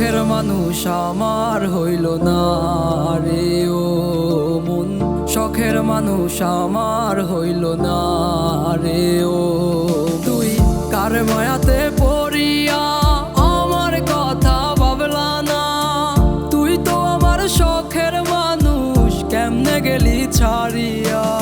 চোখের মানুষ আমার হইল না রে, ও মন। শখের মানুষ আমার হইল না রে, ও তুই। কার মায়াতে পড়িয়া আমার কথা ভাবলা না? তুই তো আমার শখের মানুষ, কেমনে গেলি ছাড়িয়া?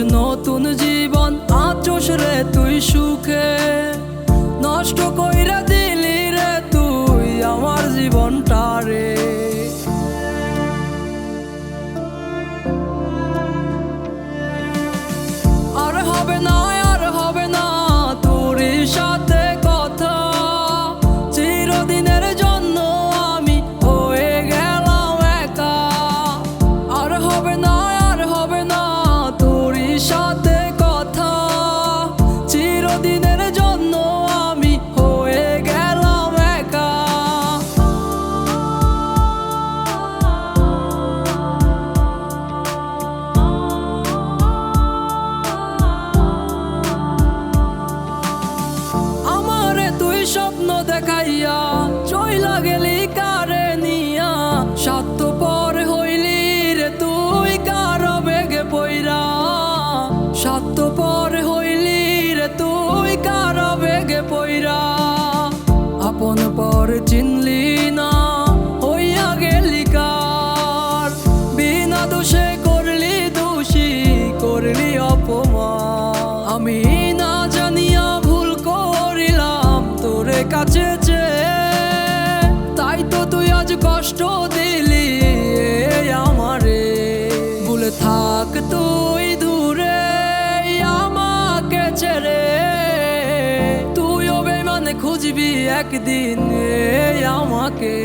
নতুন জীবন আচোষ রে তুই সুখে। নষ্ট কর আজ কষ্ট দিলি আমারে। বলে থাক তুই দূরে, আমাকে ছেড়ে। ও বেমানে খুঁজবি একদিন আমাকে।